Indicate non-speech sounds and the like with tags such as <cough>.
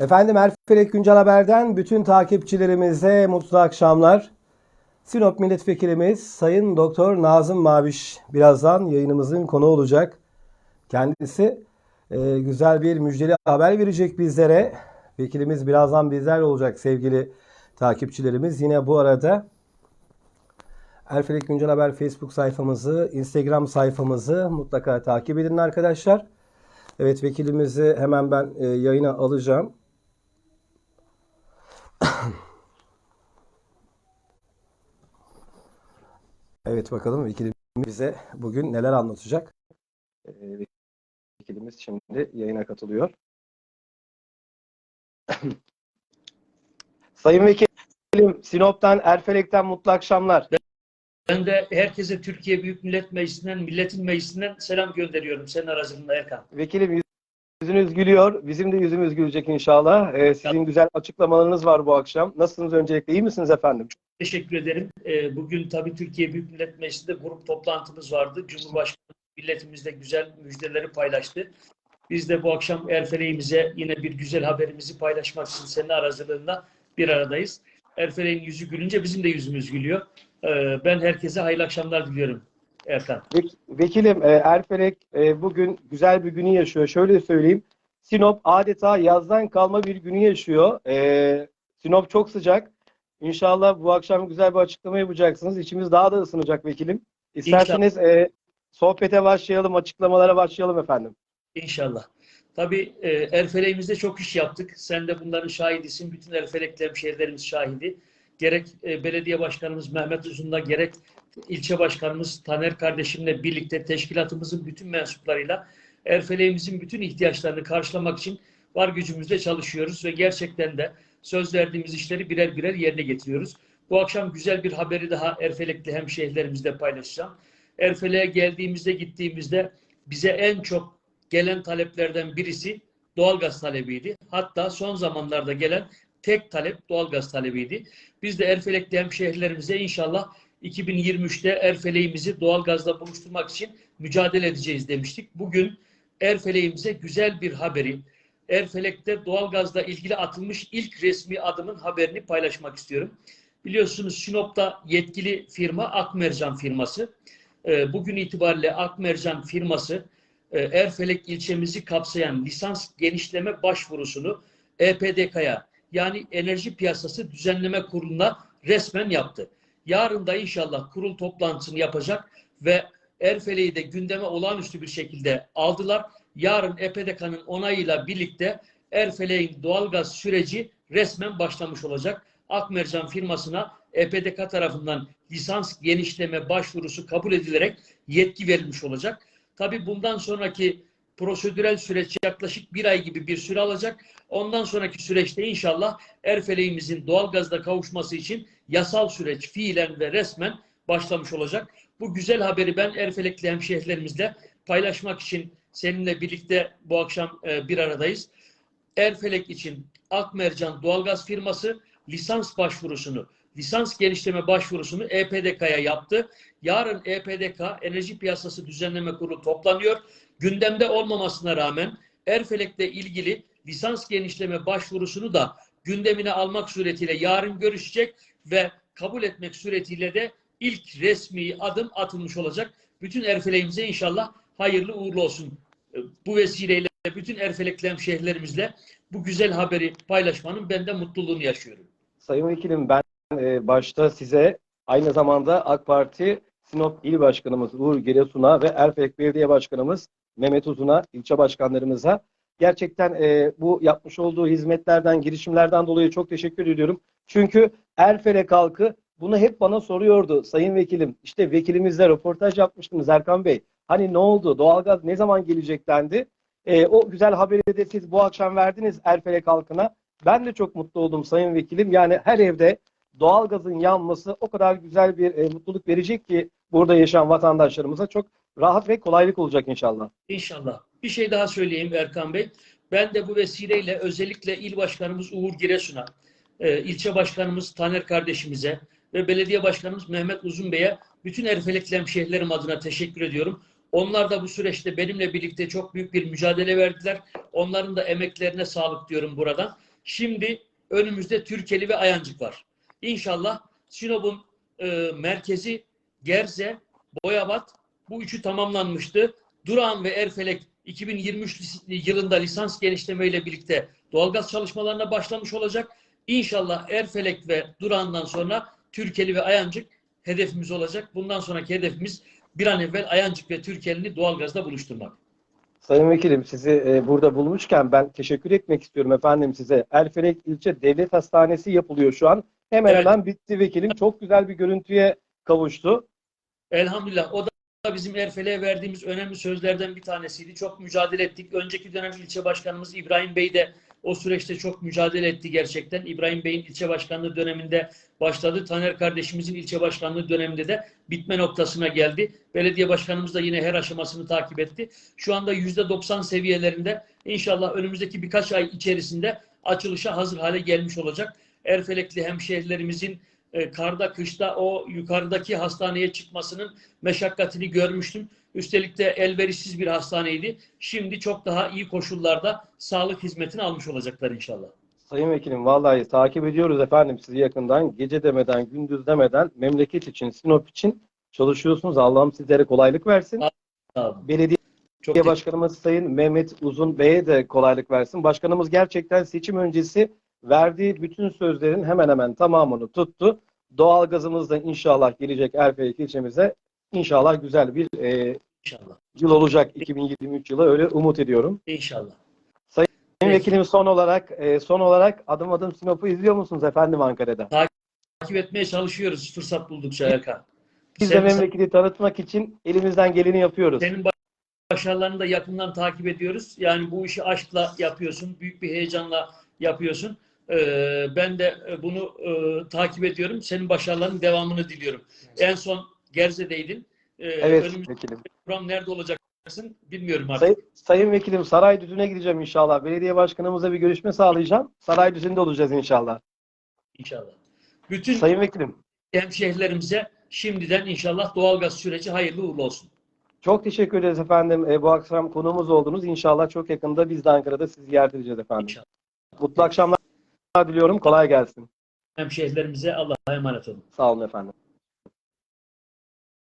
Efendim Erfelek Güncel Haber'den bütün takipçilerimize mutlu akşamlar. Sinop Milletvekilimiz Sayın Doktor Nazım Maviş birazdan yayınımızın konu olacak. Kendisi e, güzel bir müjdeli haber verecek bizlere. Vekilimiz birazdan bizlerle olacak sevgili takipçilerimiz. Yine bu arada Erfelek Güncel Haber Facebook sayfamızı, Instagram sayfamızı mutlaka takip edin arkadaşlar. Evet vekilimizi hemen ben e, yayına alacağım. Evet bakalım vekilimiz bize bugün neler anlatacak. Ee, Vekilimiz şimdi yayına katılıyor. <clears throat> Sayın Vekilim, Sinop'tan, Erfelek'ten mutlu akşamlar. Ben de herkese Türkiye Büyük Millet Meclisi'nden, Milletin Meclisi'nden selam gönderiyorum senin aracılığında Erkan. Vekilim yüzünüz gülüyor. Bizim de yüzümüz gülecek inşallah. Ee, sizin güzel açıklamalarınız var bu akşam. Nasılsınız öncelikle? İyi misiniz efendim? Teşekkür ederim. Ee, Bugün tabii Türkiye Büyük Millet Meclisi'nde grup toplantımız vardı. Cumhurbaşkanı milletimizle güzel müjdeleri paylaştı. Biz de bu akşam Erfeleğimize yine bir güzel haberimizi paylaşmak için senin aracılığında bir aradayız. Erfeleğin yüzü gülünce bizim de yüzümüz gülüyor. Ee, Ben herkese hayırlı akşamlar diliyorum Erkan. Vek- Vekilim, e, Erfelek e, bugün güzel bir günü yaşıyor. Şöyle söyleyeyim. Sinop adeta yazdan kalma bir günü yaşıyor. E, Sinop çok sıcak. İnşallah bu akşam güzel bir açıklama yapacaksınız. İçimiz daha da ısınacak vekilim. İsterseniz e, sohbete başlayalım, açıklamalara başlayalım efendim. İnşallah. Tabii e, Erfeleğimizde çok iş yaptık. Sen de bunların şahidisin. Bütün Erfelekli hemşehrilerimiz şahidi. Gerek e, belediye başkanımız Mehmet Uzun'la gerek ilçe başkanımız Taner kardeşimle birlikte teşkilatımızın bütün mensuplarıyla Erfeleğimizin bütün ihtiyaçlarını karşılamak için var gücümüzle çalışıyoruz ve gerçekten de söz verdiğimiz işleri birer birer yerine getiriyoruz. Bu akşam güzel bir haberi daha Erfelekli hemşehrilerimizle paylaşacağım. Erfelek'e geldiğimizde gittiğimizde bize en çok gelen taleplerden birisi doğalgaz talebiydi. Hatta son zamanlarda gelen tek talep doğalgaz talebiydi. Biz de Erfelek'te hemşehrilerimize inşallah 2023'te Erfeleğimizi doğalgazla buluşturmak için mücadele edeceğiz demiştik. Bugün Erfeleğimize güzel bir haberi, Erfelek'te doğalgazla ilgili atılmış ilk resmi adımın haberini paylaşmak istiyorum. Biliyorsunuz Sinop'ta yetkili firma Akmercan firması. Ee, Bugün itibariyle Akmercan firması e, Erfelek ilçemizi kapsayan lisans genişleme başvurusunu EPDK'ya yani Enerji Piyasası Düzenleme Kurulu'na resmen yaptı. Yarın da inşallah kurul toplantısını yapacak ve Erfelek'i de gündeme olağanüstü bir şekilde aldılar. Yarın EPDK'nın onayıyla birlikte Erfelek'in doğalgaz süreci resmen başlamış olacak. Akmercan firmasına EPDK tarafından lisans genişleme başvurusu kabul edilerek yetki verilmiş olacak. Tabii bundan sonraki prosedürel süreç yaklaşık bir ay gibi bir süre alacak. Ondan sonraki süreçte inşallah Erfeleğimizin doğalgazda kavuşması için yasal süreç fiilen ve resmen başlamış olacak. Bu güzel haberi ben Erfelekli hemşehrilerimizle paylaşmak için seninle birlikte bu akşam e, bir aradayız. Erfelek için Akmercan Doğalgaz firması lisans başvurusunu, lisans genişleme başvurusunu EPDK'ya yaptı. Yarın EPDK Enerji Piyasası Düzenleme Kurulu toplanıyor. Gündemde olmamasına rağmen Erfelek'le ilgili lisans genişleme başvurusunu da gündemine almak suretiyle yarın görüşecek ve kabul etmek suretiyle de ilk resmi adım atılmış olacak. Bütün Erfelek'imize inşallah hayırlı uğurlu olsun. Ee, Bu vesileyle bütün Erfelekli hemşehrilerimizle bu güzel haberi paylaşmanın ben de mutluluğunu yaşıyorum. Sayın Vekilim ben e, başta size aynı zamanda AK Parti Sinop İl Başkanımız Uğur Giresun'a ve Erfelek Belediye Başkanımız Mehmet Uzun'a, ilçe başkanlarımıza gerçekten e, bu yapmış olduğu hizmetlerden, girişimlerden dolayı çok teşekkür ediyorum. Çünkü Erfelek halkı bunu hep bana soruyordu Sayın Vekilim. İşte vekilimizle röportaj yapmıştınız Erkan Bey. Hani ne oldu? Doğalgaz ne zaman gelecek dendi. E, o güzel haberi de siz bu akşam verdiniz Erfelek halkına. Ben de çok mutlu oldum Sayın Vekilim. Yani her evde doğalgazın yanması o kadar güzel bir e, mutluluk verecek ki burada yaşayan vatandaşlarımıza çok rahat ve kolaylık olacak inşallah. İnşallah. Bir şey daha söyleyeyim Erkan Bey. Ben de bu vesileyle özellikle il başkanımız Uğur Giresun'a, e, ilçe başkanımız Taner kardeşimize ve belediye başkanımız Mehmet Uzun Bey'e bütün Erfelekli hemşehrilerim adına teşekkür ediyorum. Onlar da bu süreçte benimle birlikte çok büyük bir mücadele verdiler. Onların da emeklerine sağlık diyorum buradan. Şimdi önümüzde Türkeli ve Ayancık var. İnşallah Sinop'un e, merkezi Gerze, Boyabat bu üçü tamamlanmıştı. Durağan ve Erfelek 2023 lis- yılında lisans genişlemeyle birlikte doğalgaz çalışmalarına başlamış olacak. İnşallah Erfelek ve Durağan'dan sonra Türkeli ve Ayancık hedefimiz olacak. Bundan sonraki hedefimiz bir an evvel Ayancık ve Türkeli'ni doğalgazda buluşturmak. Sayın Vekilim sizi e, burada bulmuşken ben teşekkür etmek istiyorum efendim size. Erfelek İlçe Devlet Hastanesi yapılıyor şu an. Hemen Evet. hemen bitti vekilim. Çok güzel bir görüntüye kavuştu. Elhamdülillah o da bizim Erfelek'e verdiğimiz önemli sözlerden bir tanesiydi. Çok mücadele ettik. Önceki dönem ilçe başkanımız İbrahim Bey de o süreçte çok mücadele etti gerçekten. İbrahim Bey'in ilçe başkanlığı döneminde başladı. Taner kardeşimizin ilçe başkanlığı döneminde de bitme noktasına geldi. Belediye başkanımız da yine her aşamasını takip etti. Şu anda %90 seviyelerinde inşallah önümüzdeki birkaç ay içerisinde açılışa hazır hale gelmiş olacak. Erfelekli hemşehrilerimizin e, karda kışta o yukarıdaki hastaneye çıkmasının meşakkatini görmüştüm. Üstelik de elverişsiz bir hastaneydi. Şimdi çok daha iyi koşullarda sağlık hizmetini almış olacaklar inşallah. Sayın Vekilim vallahi takip ediyoruz efendim sizi yakından. Gece demeden, gündüz demeden memleket için, Sinop için çalışıyorsunuz. Allah'ım sizlere kolaylık versin. Belediye Çok Başkanımız Sayın Mehmet Uzun Bey'e de kolaylık versin. Başkanımız gerçekten seçim öncesi verdiği bütün sözlerin hemen hemen tamamını tuttu. Doğalgazımız da inşallah gelecek Erfelek ilçemize. İnşallah güzel bir e, inşallah. yıl olacak 2023 yılı öyle umut ediyorum. İnşallah. Sayın Evet. Vekilim son olarak e, son olarak adım adım Sinop'u izliyor musunuz efendim Ankara'da? Takip etmeye çalışıyoruz fırsat buldukça Erkan. Biz de memleketi tanıtmak için elimizden geleni yapıyoruz. Senin başarılarını da yakından takip ediyoruz. Yani bu işi aşkla yapıyorsun. Büyük bir heyecanla yapıyorsun. Ee, ben de e, bunu e, takip ediyorum. Senin başarılarının devamını diliyorum. En son Gerze'deydin. Ee, Evet Önümüzdeki vekilim. program nerede olacaksın bilmiyorum artık. Say- Sayın Vekilim Saraydüzü'ne gideceğim inşallah. Belediye Başkanımızla bir görüşme sağlayacağım. Saraydüzü'nde olacağız inşallah. İnşallah. Bütün Sayın Vekilim hemşehrilerimize şimdiden inşallah doğalgaz süreci hayırlı uğurlu olsun. çok teşekkür ederiz efendim. E, bu akşam konuğumuz oldunuz. İnşallah çok yakında biz de Ankara'da sizi ziyaret edeceğiz efendim. İnşallah. Mutlu akşamlar diliyorum. Kolay gelsin. Hemşehrilerimize Allah'a emanet olun. Sağ olun efendim.